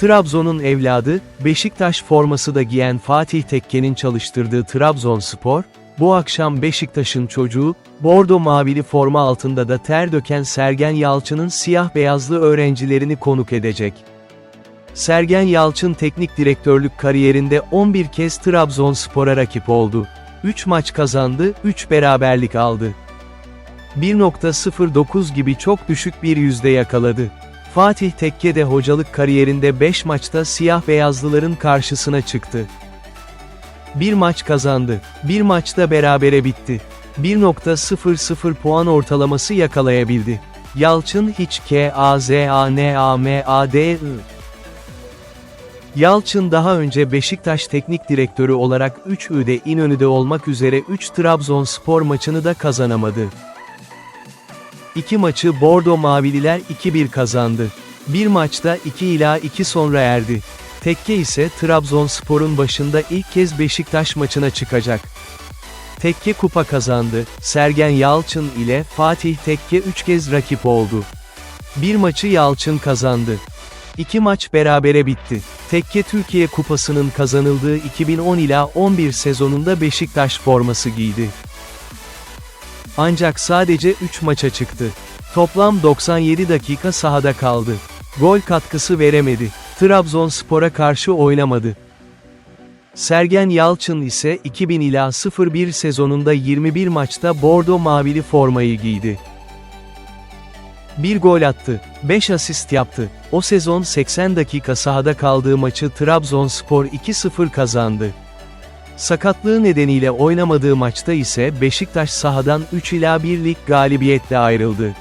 Trabzon'un evladı, Beşiktaş forması da giyen Fatih Tekke'nin çalıştırdığı Trabzonspor, bu akşam Beşiktaş'ın çocuğu, bordo mavili forma altında da ter döken Sergen Yalçın'ın siyah beyazlı öğrencilerini konuk edecek. Sergen Yalçın teknik direktörlük kariyerinde 11 kez Trabzonspor'a rakip oldu. 3 maç kazandı, 3 beraberlik aldı. 1.09 gibi çok düşük bir yüzde yakaladı. Fatih Tekke de hocalık kariyerinde 5 maçta siyah beyazlıların karşısına çıktı. Bir maç kazandı, bir maçta berabere bitti. 1.00 puan ortalaması yakalayabildi. Yalçın hiç K A Z A N A M A D I Yalçın daha önce Beşiktaş teknik direktörü olarak 3 Ü'de İnönü'de olmak üzere 3 Trabzonspor maçını da kazanamadı. İki maçı Bordo Mavililer 2-1 kazandı. Bir maçta 2 ila 2 sonra erdi. Tekke ise Trabzonspor'un başında ilk kez Beşiktaş maçına çıkacak. Tekke kupa kazandı. Sergen Yalçın ile Fatih Tekke 3 kez rakip oldu. Bir maçı Yalçın kazandı. İki maç berabere bitti. Tekke Türkiye Kupası'nın kazanıldığı 2010 ila 11 sezonunda Beşiktaş forması giydi. Ancak sadece 3 maça çıktı. Toplam 97 dakika sahada kaldı. Gol katkısı veremedi. Trabzonspor'a karşı oynamadı. Sergen Yalçın ise 2000 ila 01 sezonunda 21 maçta bordo mavili formayı giydi. Bir gol attı, 5 asist yaptı. O sezon 80 dakika sahada kaldığı maçı Trabzonspor 2-0 kazandı. Sakatlığı nedeniyle oynamadığı maçta ise Beşiktaş sahadan 3 ila 1 lig galibiyetle ayrıldı.